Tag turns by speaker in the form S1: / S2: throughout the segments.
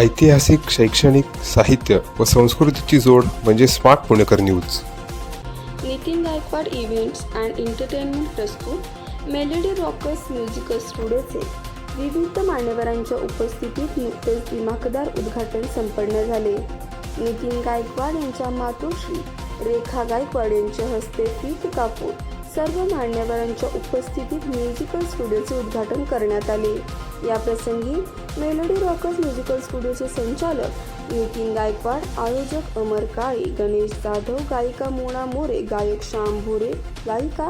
S1: ऐतिहासिक शैक्षणिक साहित्य व संस्कृतीची जोड म्हणजे smart Punekar news.
S2: Nitin Gaikwad events and entertainment प्रस्तुत मेलडी रॉकर्स म्युझिकल स्टुडिओचे विविध मान्यवरांच्या उपस्थितीत नुकतेच दिमाखदार उद्घाटन संपन्न झाले. नितीन गायकवाड यांच्या मातोश्री रेखा गायकवाड यांच्या हस्ते पीठ कापूर सर्व मान्यवरांच्या उपस्थितीत म्युझिकल स्टुडिओचे उद्घाटन करण्यात आले. या प्रसंगी मेलोडी रॉकर्स म्युझिकल स्टुडिओचे संचालक नितीन गायकवाड आयोजक अमर काळे गणेश जाधव गायिका मोना मोरे गायक श्याम भोरे गायिका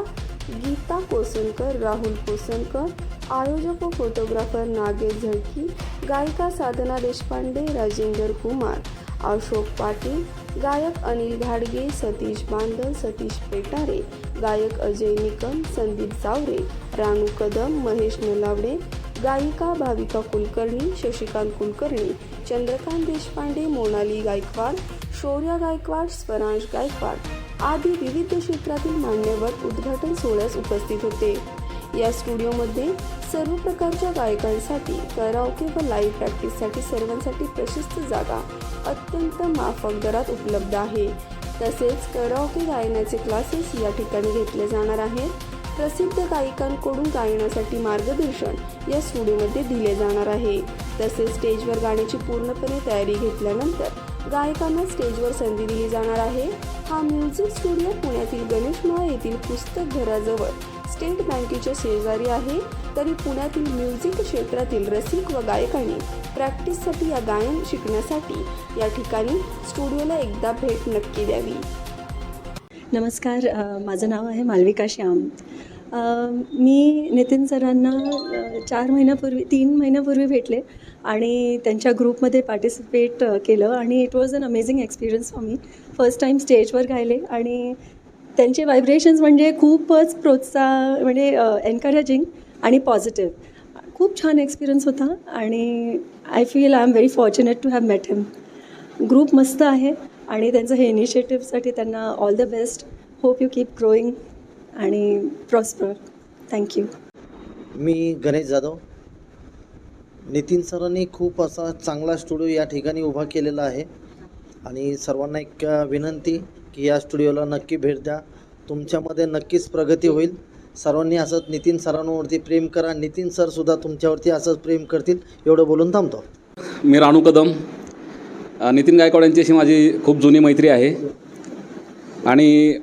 S2: गीता कोसनकर राहुल कोसनकर आयोजक व फोटोग्राफर नागेश झळकी गायिका साधना देशपांडे राजेंद्र कुमार अशोक पाटील गायक अनिल घाडगे सतीश बांदल सतीश पेटारे गायक अजय निकम संदीप जावरे रानू कदम महेश नलावडे गायिका भाविका कुलकर्णी शशिकांत कुलकर्णी चंद्रकांत देशपांडे मोनाली गायकवाड शौर्या गायकवाड स्वरांश गायकवाड आदी विविध क्षेत्रातील मान्यवर उद्घाटन सोहळ्यास उपस्थित होते. या स्टुडिओमध्ये सर्व प्रकारच्या गायकांसाठी कराओके व लाईव्ह प्रॅक्टिससाठी सर्वांसाठी प्रशस्त जागा अत्यंत माफक दरात उपलब्ध आहे. तसेच कराओके गायनाचे क्लासेस या ठिकाणी घेतले जाणार आहेत. प्रसिद्ध गायिकांकडून गायनासाठी मार्गदर्शन या स्टुडिओमध्ये दिले जाणार आहे. तसेच स्टेजवर गाण्याची पूर्णपणे तयारी घेतल्यानंतर गायकांना स्टेजवर संधी दिली जाणार आहे. हा म्युझिक स्टुडिओ पुण्यातील गणेशमाळा येथील पुस्तक घराजवळ स्टेट बँकेच्या शेजारी आहे. तरी पुण्यातील म्युझिक क्षेत्रातील रसिक व गायकांनी प्रॅक्टिससाठी या गायन शिकण्यासाठी या ठिकाणी स्टुडिओला एकदा भेट नक्की द्यावी.
S3: नमस्कार माझं नाव आहे मालविका श्याम. मी नितीन सरांना चार महिन्यापूर्वी तीन महिन्यापूर्वी भेटले आणि त्यांच्या ग्रुपमध्ये पार्टिसिपेट केलं आणि it was an amazing experience for me first time स्टेजवर गायले आणि त्यांचे व्हायब्रेशन्स म्हणजे खूपच प्रोत्साह म्हणजे एनकरेजिंग आणि पॉझिटिव्ह खूप छान एक्सपिरियन्स होता आणि I feel I am very fortunate to have met him group मस्त आहे. आणि त्यांचं हे इनिशिएटिव्हसाठी त्यांना all the best hope you keep growing आणि प्रॉस्पर थँक्यू
S4: मी गणेश जाधव. नितीन सरांनी खूप असा चांगला स्टुडिओ या ठिकाणी उभा केलेला आहे. आणि सर्वांना एक विनंती की या स्टुडिओला नक्की भेट द्या. तुमच्यामध्ये नक्कीच प्रगती होईल. सर्वांनी असंच नितीन सरांवरती प्रेम करा. नितीन सरसुद्धा तुमच्यावरती असंच प्रेम करतील. एवढं बोलून थांबतो.
S5: मी राणू कदम. नितीन गायकवाड यांच्याशी माझी खूप जुनी मैत्री आहे. आणि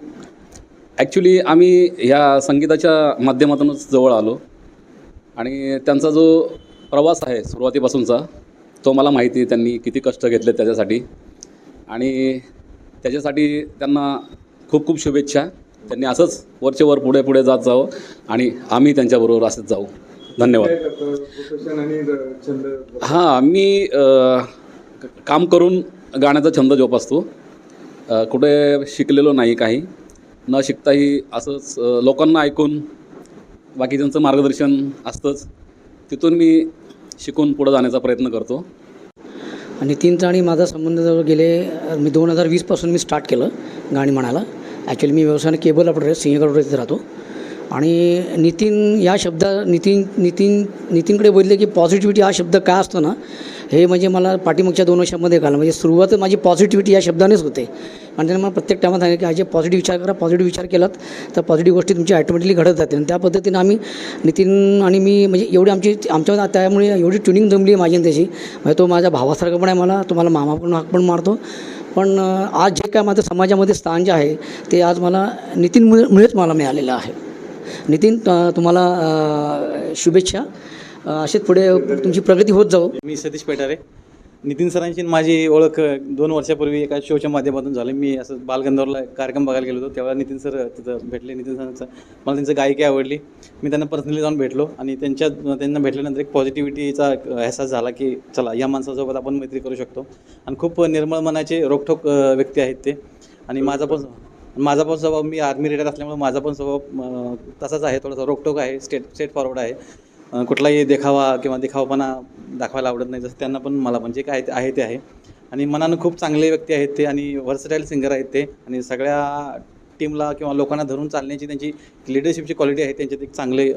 S5: ॲक्च्युली आम्ही ह्या संगीताच्या माध्यमातूनच जवळ आलो. आणि त्यांचा जो प्रवास आहे सुरुवातीपासूनचा तो मला माहिती आहे त्यांनी किती कष्ट घेतले त्याच्यासाठी. आणि त्याच्यासाठी त्यांना खूप खूप शुभेच्छा. त्यांनी असंच वरचे वर पुढे पुढे जात जावं आणि आम्ही त्यांच्याबरोबर असंच जाऊ. धन्यवाद. हां मी काम करून गाण्याचा छंद जोपासतो. कुठे शिकलेलो नाही काही. न शिकताही असंच लोकांना ऐकून बाकीच्यांचं मार्गदर्शन असतंच. तिथून मी शिकून पुढं जाण्याचा प्रयत्न करतो.
S6: नितीनचा आणि माझा संबंध जवळ गेले मी दोन हजार वीसपासून मी स्टार्ट केलं गाणी म्हणायला. ॲक्च्युली मी व्यवसायाने केबल ऑपरेटर सिंहगड इथे राहतो. आणि नितीन या शब्दा नितीन नितीन नितीनकडे बोलले की पॉझिटिव्हिटी हा शब्द काय असतो ना हे म्हणजे मला पाठीमागच्या दोन वर्षामध्ये कळलं. म्हणजे सुरुवात माझी पॉझिटिव्हिटी या शब्दानेच होते. आणि त्यांना मला प्रत्येक टायमात सांगितलं की ह्याचे पॉझिटिव्ह विचार करा पॉझिटिव्ह विचार केलात तर पॉझिटिव्ह गोष्टी तुमची ॲटोमॅटिकली घडत जातील. आणि त्या पद्धतीनं आम्ही नितीन आणि मी म्हणजे एवढी आमची आमच्या त्यामुळे एवढी ट्युनिंग जमली आहे माझी आणि त्याची. म्हणजे तो माझ्या भावासारखा पण आहे मला तो मला मामा पण हाक पण मारतो. पण आज जे काय माझं समाजामध्ये स्थान जे आहे ते आज मला नितीनमुळेच मला मिळालेलं आहे. नितीन तुम्हाला शुभेच्छा. अशीच पुढे तुमची प्रगती होत जाऊ.
S7: मी सतीश पेटारे. नितीन सरांची माझी ओळख दोन वर्षापूर्वी एका शोच्या माध्यमातून झाली. मी असं बालगंधर्वला कार्यक्रम बघायला गेलो होतो. तेव्हा नितीन सर तिथं भेटले. नितीन सरांचं मला त्यांचं गायकी आवडली. मी त्यांना पर्सनली जाऊन भेटलो आणि त्यांच्या त्यांना भेटल्यानंतर एक पॉझिटिव्हिटीचा अहसास झाला की चला या माणसासोबत आपण मैत्री करू शकतो. आणि खूप निर्मळ मनाचे रोखठोक व्यक्ती आहेत ते. आणि माझा पण माझा पण स्वभाव मी आर्मी रिटायर असल्यामुळे माझा पण स्वभाव तसाच आहे. थोडासा रोखटोक आहे स्टेट स्टेट फॉरवर्ड आहे. कुठलाही देखावा किंवा देखावापणा दाखवायला आवडत नाही जसं त्यांना पण मला पण जे काय आहे ते आहे. आणि मनानं खूप चांगले व्यक्ती आहेत ते आणि व्हर्सटाईल सिंगर आहेत ते आणि सगळ्या टीमला किंवा लोकांना धरून चालण्याची त्यांची लिडरशिपची क्वालिटी आहे त्यांच्यात एक चांगले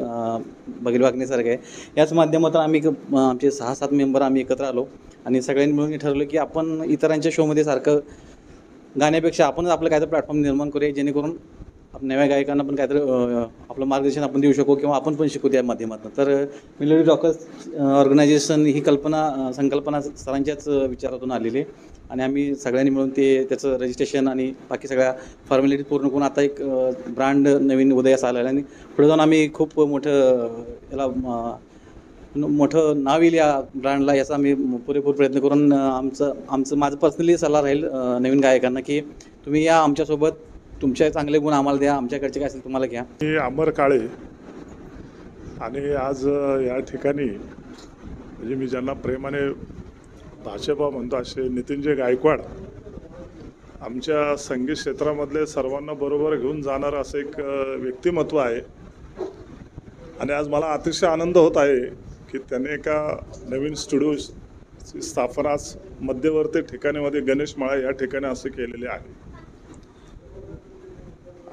S7: बघील वागण्यासारखे आहे. याच माध्यमातून आम्ही आमचे सहा सात मेंबर आम्ही एकत्र आलो आणि सगळ्यांनी मिळून ठरवलं की आपण इतरांच्या शोमध्ये सारखं गाण्यापेक्षा आपणच आपलं काय तर प्लॅटफॉर्म निर्माण करूया जेणेकरून आपण नव्या गायकांना पण काहीतरी आपलं मार्गदर्शन आपण देऊ शकू किंवा आपण पण शिकू त्या माध्यमातून. तर मिलोडी रॉकर्स ऑर्गनायझेशन ही कल्पना संकल्पना सरांच्याच विचारातून आलेली आहे. आणि आम्ही सगळ्यांनी मिळून ते त्याचं रजिस्ट्रेशन आणि बाकी सगळ्या फॉर्मॅलिटी पूर्ण करून आता एक ब्रँड नवीन उदयास आलेला आहे. आणि पुढे जाऊन आम्ही खूप मोठं याला मोठं नाव येईल या ब्रँडला याचा आम्ही पुरेपूर प्रयत्न करून आमचं आमचं माझं पर्सनली सल्ला राहील नवीन गायकांना की तुम्ही या आमच्यासोबत तुमचे चांगले गुण आम्हाला द्या आमच्याकडचे काय असेल तुम्हाला घ्या.
S8: मी अमर काळे आणि आज या ठिकाणी म्हणजे मी ज्यांना प्रेमाने भाषेबा म्हणतो असे नितीनजी गायकवाड आमच्या संगीत क्षेत्रामधले सर्वांना बरोबर घेऊन जाणारं असं एक व्यक्तिमत्व आहे. आणि आज मला अतिशय आनंद होत आहे की त्याने एका नवीन स्टुडिओची स्थापना मध्यवर्ती ठिकाणीमध्ये गणेश माळा या ठिकाणी असे केलेले आहे.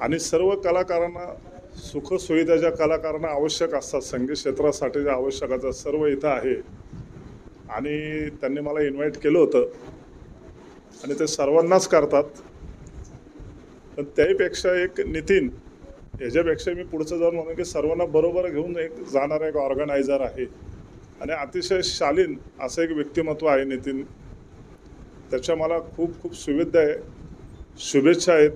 S8: आणि सर्व कलाकारांना सुखसुविधा ज्या कलाकारांना आवश्यक असतात संगीत क्षेत्रासाठी ज्या आवश्यक असतात सर्व इथं आहे. आणि त्यांनी मला इन्व्हाइट केलं होतं. आणि ते सर्वांनाच करतात. पण त्याहीपेक्षा एक नितीन ह्याच्यापेक्षा मी पुढचं जाऊन म्हणून की सर्वांना बरोबर घेऊन एक जाणारा एक ऑर्गनायझर आहे. आणि अतिशय शालीन असं एक व्यक्तिमत्व आहे नितीन. त्याच्या मला खूप खूप सुविधा आहे. शुभेच्छा आहेत.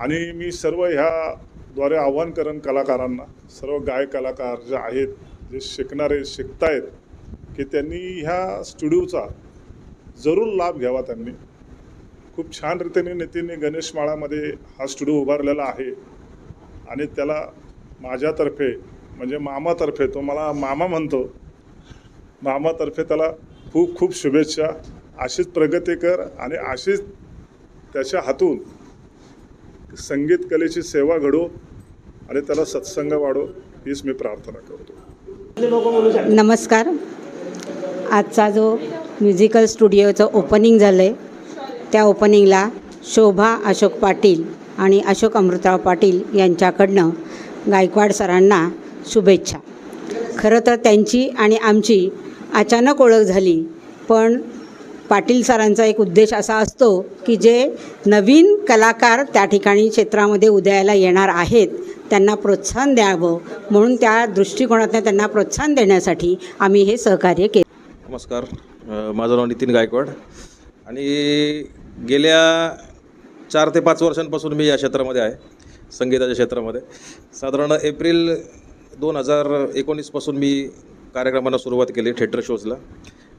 S8: आणि मी सर्व ह्याद्वारे आव्हान करेन कलाकारांना सर्व गायक कलाकार जे आहेत जे शिकणारे शिकतायत की त्यांनी ह्या स्टुडिओचा जरूर लाभ घ्यावा त्यांनी. खूप छान रीतीने नितीनने गणेश माळामध्ये हा स्टुडिओ उभारलेला आहे. आणि त्याला माझ्यातर्फे म्हणजे मामातर्फे तो मला मामा म्हणतो मामातर्फे त्याला खूप खूप शुभेच्छा. अशीच प्रगती कर आणि अशीच त्याच्या हातून संगीत कलेची सेवा घडो आणि त्याला सत्संग वाढो हीच मी प्रार्थना करतो.
S9: नमस्कार. आजचा जो म्युझिकल स्टुडिओचं ओपनिंग झालं आहे त्या ओपनिंगला शोभा अशोक पाटील आणि अशोक अमृतराव पाटील यांच्याकडनं गायकवाड सरांना शुभेच्छा. खरं तर त्यांची आणि आमची अचानक ओळख झाली पण पाटील सरांचा एक उद्देश असा असतो की जे नवीन कलाकार त्या ठिकाणी क्षेत्रामध्ये उदयाला येणार आहेत त्यांना प्रोत्साहन द्यावं. म्हणून त्या दृष्टिकोनातून त्यांना प्रोत्साहन देण्यासाठी आम्ही हे सहकार्य केलं.
S10: नमस्कार. माझं नाव नितीन गायकवाड. आणि गेल्या चार ते पाच वर्षांपासून मी या क्षेत्रामध्ये आहे संगीताच्या क्षेत्रामध्ये. साधारण एप्रिल दोन हजार एकोणीसपासून मी कार्यक्रमांना सुरुवात केली थिएटर शोजला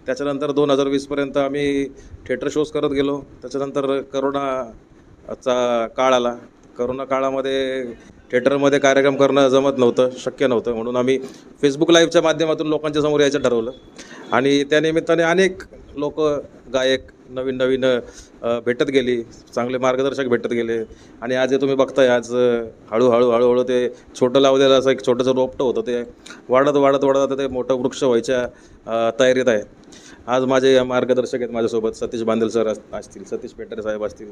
S10: त्याच्यानंतर दोन हजार वीसपर्यंत आम्ही थिएटर शोज करत गेलो. त्याच्यानंतर करोनाचा काळ आला. करोना काळामध्ये थिएटरमध्ये कार्यक्रम करणं जमत नव्हतं शक्य नव्हतं. म्हणून आम्ही फेसबुक लाईव्हच्या माध्यमातून लोकांच्या समोर यायचं ठरवलं. आणि त्या निमित्ताने अनेक लोक गायक नवीन नवीन भेटत गेली. चांगले मार्गदर्शक भेटत गेले. आणि आज हे तुम्ही बघताय आज हळूहळू हळूहळू ते छोटं लावलेलं असं एक छोटंसं रोपटं होतं ते. वाढत वाढत वाढत आता ते मोठं वृक्ष व्हायच्या तयारीत आहे. आज माझे मार्गदर्शक आहेत माझ्यासोबत सतीश बांदेल सर असतील सतीश पेटरे साहेब असतील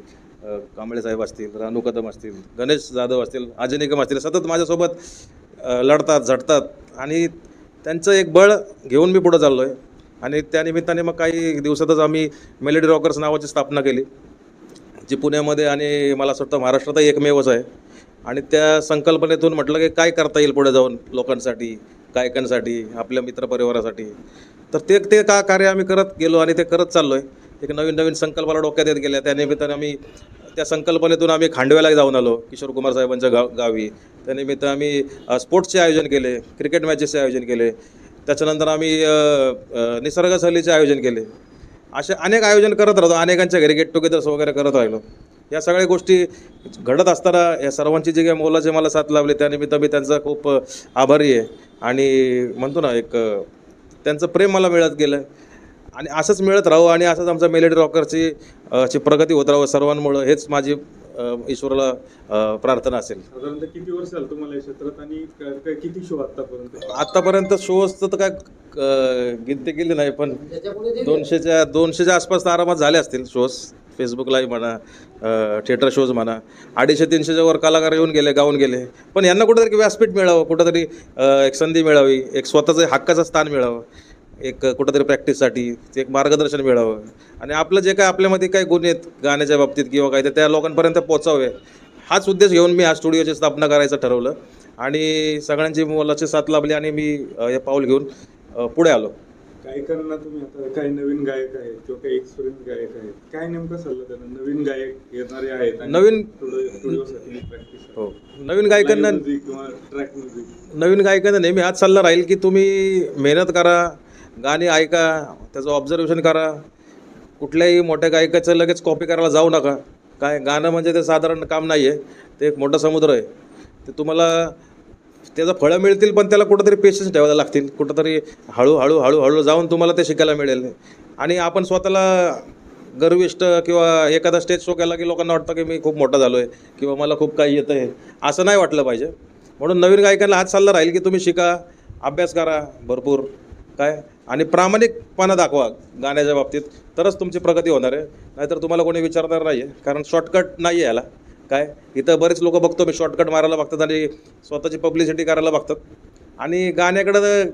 S10: कांबळे साहेब असतील रानू कदम असतील गणेश जाधव असतील अजय निकम असतील सतत माझ्यासोबत लढतात झटतात आणि त्यांचं एक बळ घेऊन मी पुढं चाललो आहे आणि त्या निमित्ताने मग काही दिवसातच आम्ही मेलेडी रॉकर्स नावाची स्थापना केली जी पुण्यामध्ये आणि मला असं वाटतं महाराष्ट्रातही एकमेवच आहे. आणि त्या संकल्पनेतून म्हटलं की काय करता येईल पुढे जाऊन लोकांसाठी? गायकांसाठी आपल्या मित्रपरिवारासाठी. तर ते ते का कार्य आम्ही करत गेलो आणि ते करत चाललो आहे एक नवीन नवीन संकल्पना डोक्यात येत गेल्या. त्यानिमित्ताने आम्ही त्या संकल्पनेतून आम्ही खांडव्याला जाऊन आलो किशोर कुमार साहेबांच्या गाव गावी. त्यानिमित्त आम्ही स्पोर्ट्सचे आयोजन केले क्रिकेट मॅचेसचे आयोजन केले. त्याच्यानंतर आम्ही निसर्ग सहलीचे आयोजन केले. असे अनेक आयोजन करत राहतो. अनेकांच्या घरी गेट टुगेदर्स वगैरे करत राहिलो. या सगळ्या गोष्टी घडत असताना या सर्वांची जी काही मोलाचे मला साथ लावले त्यानिमित्त मी त्यांचा खूप आभारी आहे. आणि म्हणतो ना एक त्यांचं प्रेम मला मिळत गेलं. आणि असंच मिळत राहू आणि असंच आमच्या मेलेडी रॉकरची अशी ची प्रगती होत राहू सर्वांमुळं हेच माझी ईश्वराला प्रार्थना असेल.
S11: साधारणतः किती वर्ष झालं तुम्हाला या क्षेत्रात आणि क- क- किती शो आतापर्यंत?
S10: आत्तापर्यंत शोजचं तर काय अ, गिनती केली नाही पण दोनशेच्या दोनशेच्या आसपास तर आरामात झाले असतील शोज. फेसबुक लाईव्ह म्हणा थिएटर शोज म्हणा. अडीचशे तीनशेच्या वर कलाकार येऊन गेले गाऊन गेले. पण यांना कुठंतरी व्यासपीठ मिळावं कुठंतरी एक संधी मिळावी एक स्वतःचं हक्काचं स्थान मिळावं. एक कुठंतरी प्रॅक्टिससाठी एक मार्गदर्शन मिळावं. आणि आपलं जे काय आपल्यामध्ये काही गुण आहेत गाण्याच्या बाबतीत किंवा काय ते त्या लोकांपर्यंत पोचावे हाच उद्देश घेऊन मी आज स्टुडिओची स्थापना करायचं ठरवलं. आणि सगळ्यांची मोलाची साथ लाभली आणि मी हे पाऊल घेऊन पुढे आलो.
S11: गायकांना तुम्ही आता? काही नवीन गायक आहेत किंवा काही एक्सपिरियन्स गायक आहेत. काय नेमका सल्ला त्यांना? नवीन गायक येणारे आहेत
S10: नवीन- हो. नवीन गायकांना
S11: किंवा ट्रॅक म्युझिक
S10: नवीन गायकांना नेहमी हाच सल्ला राहील की तुम्ही मेहनत करा गाणी ऐका त्याचं ऑब्झर्वेशन करा. कुठल्याही मोठ्या गायकाचं लगेच कॉपी करायला जाऊ नका. काय गाणं म्हणजे ते साधारण काम नाही आहे ते एक मोठा समुद्र आहे. ते तुम्हाला त्याचं फळं मिळतील पण त्याला कुठंतरी पेशन्स ठेवायला लागतील. कुठंतरी हळूहळू हळूहळू जाऊन तुम्हाला ते शिकायला मिळेल. आणि आपण स्वतःला गर्विष्ट किंवा एखादा स्टेज शो केला की लोकांना वाटतं की मी खूप मोठा झालो आहे किंवा मला खूप काही येतं आहे असं नाही वाटलं पाहिजे. म्हणून नवीन गायकांना हात सल्ला राहील की तुम्ही शिका अभ्यास करा भरपूर. काय? आणि प्रामाणिकपणा दाखवा गाण्याच्या बाबतीत. तरच तुमची प्रगती होणार आहे. नाहीतर तुम्हाला कोणी विचारणार नाही आहे कारण शॉर्टकट नाही आहे याला. काय? इथं बरेच लोक बघतो मी. शॉर्टकट मारायला बघतात आणि स्वतःची पब्लिसिटी करायला बघतात. आणि गाण्याकडं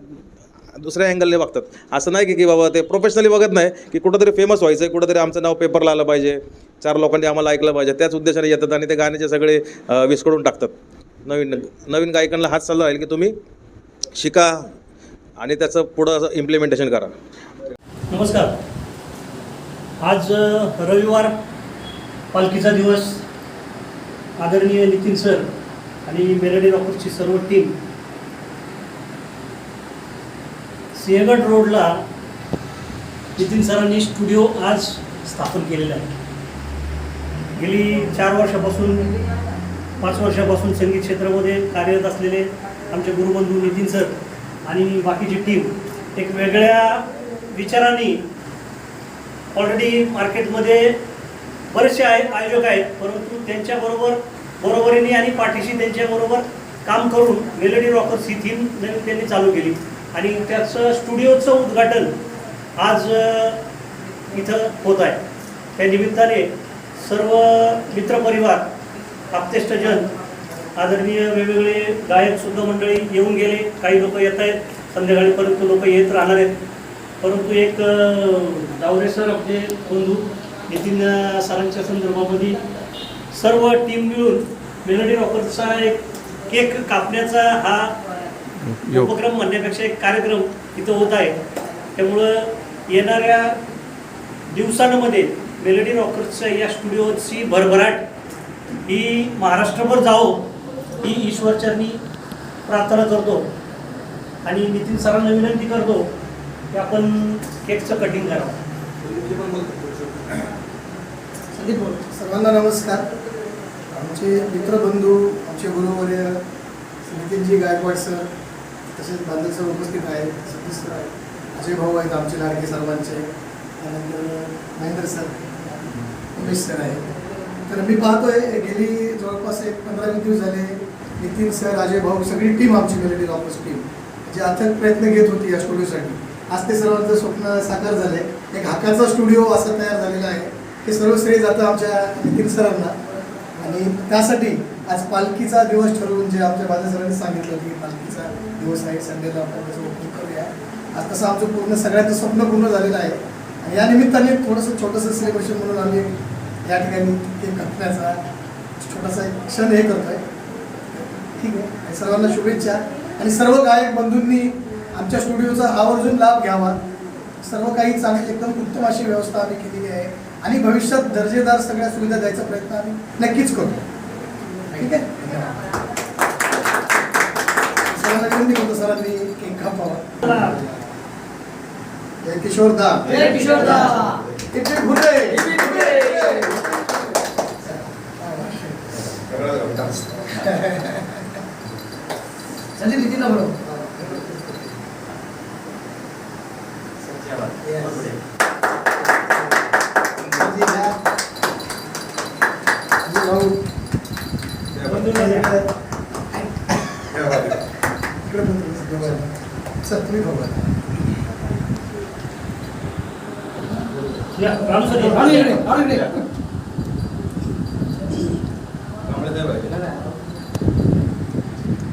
S10: दुसऱ्या अँगलने बघतात. असं नाही की की बाबा ते प्रोफेशनली बघत नाही की कुठंतरी फेमस व्हायचं आहे कुठंतरी आमचं नाव पेपरला आलं पाहिजे. चार लोकांनी आम्हाला ऐकलं पाहिजे. त्याच उद्देशाने येतात आणि ते गाण्याचे सगळे विस्कडून विस्कळून टाकतात. नवीन नवीन गायकांना हाच सल्ला राहील की तुम्ही शिका. आणि त्याचं पुढं इम्प्लिमेंटेशन करा.
S12: नमस्कार. आज रविवार पालखीचा दिवस. आदरणीय नितीन सर आणि मेलडी रॉकर्सची सर्व टीम सिंहगड रोडला नितीन सरांनी स्टुडिओ आज स्थापन केलेला आहे. गेली चार वर्षापासून पाच वर्षापासून संगीत क्षेत्रामध्ये कार्यरत असलेले आमचे गुरुबंधू नितीन सर आणि बाकीची टीम एक वेगळ्या विचारांनी ऑलरेडी मार्केटमध्ये बरेचसे आय आयोजक आहेत परंतु त्यांच्याबरोबर बरोबरीने आणि पाठीशी त्यांच्याबरोबर काम करून मेलडी रॉकर्स ही थीम नवीन त्यांनी चालू केली. आणि त्याचं स्टुडिओचं उद्घाटन आज इथं होत आहे. त्या निमित्ताने सर्व मित्रपरिवार आप्तेष्टजन आदरणीय वेगवेगळे गायकसुद्धा मंडळी येऊन गेले. काही लोक येत आहेत. संध्याकाळीपर्यंत लोक येत राहणार आहेत. परंतु एक अ, जावरे सर आपले बंधू नितीन सरांच्या संदर्भामध्ये सर्व टीम मिळून मेलडी रॉकर्सचा एक केक कापण्याचा हा उपक्रम म्हणण्यापेक्षा एक कार्यक्रम इथं होत आहे. त्यामुळं येणाऱ्या दिवसांमध्ये मेलडी रॉकर्सच्या या स्टुडिओची भरभराट ही महाराष्ट्रभर जावो. ही ईश्वरचरणी प्रार्थना करतो. आणि नितीन सरांना विनंती करतो की आपण केकचं कटिंग करावं. संदीप
S13: सर्वांना नमस्कार. आमचे मित्रबंधू आमचे गुरुवर्य नितीनजी गायकवाड सर तसेच बांधव सर उपस्थित आहेत सतीश सर आहेत अजय भाऊ आहेत आमचे लाडके सर्वांचे त्यानंतर महेंद्र सर उमेश सर आहेत. तर मी पाहतोय गेली जवळपास एक पंधरा वीस दिवस झाले नितीन सर अजय भाऊ सगळी टीम आमची मेलडी लॉकर्स टीम. जे अथक प्रयत्न घेत होती या स्टुडिओसाठी आज ते सर्वांचं स्वप्न साकार झालंय. एक हाकाचा स्टुडिओ असा तयार झालेला आहे. हे सर्व श्रेय जातं आमच्या नितीन सरांना. आणि त्यासाठी आज पालखीचा दिवस ठरवून जे आमच्या माझ्या सरांनी सांगितलं की पालखीचा दिवस आहे. संडेला आपण त्याचं ओपनिंग करूया. आज तसं आमचं पूर्ण सगळ्यांचं स्वप्न पूर्ण झालेलं आहे. आणि या निमित्ताने थोडंसं छोटंसं सेलिब्रेशन म्हणून आम्ही या ठिकाणी ते घटण्याचा छोटासा एक क्षण हे करतोय. ठीक आहे. सर्वांना शुभेच्छा. आणि सर्व गायक बंधूंनी आमच्या स्टुडिओचा आवर्जून लाभ घ्यावा. सर्व काही चांगली एकदम उत्तम अशी व्यवस्था आम्ही केलेली आहे. आणि भविष्यात दर्जेदार सगळ्या सुविधा द्यायचा प्रयत्न आम्ही नक्कीच करू. ठीक आहे? सरांना विनंती करतो सरांनी केक जय किशोर दा.
S12: जय
S13: घुरे
S12: 전쟁 느낀다
S13: 그러고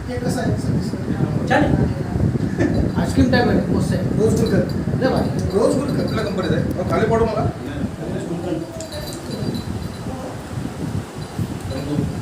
S13: Yeah, because
S14: I आहे
S15: आईस्क्रीम टाईप आहे मस्त आहे.
S13: रोज गुलकर रोज गुलकर
S12: कुठल्या कंपनीत आहे. खाली पडू मला.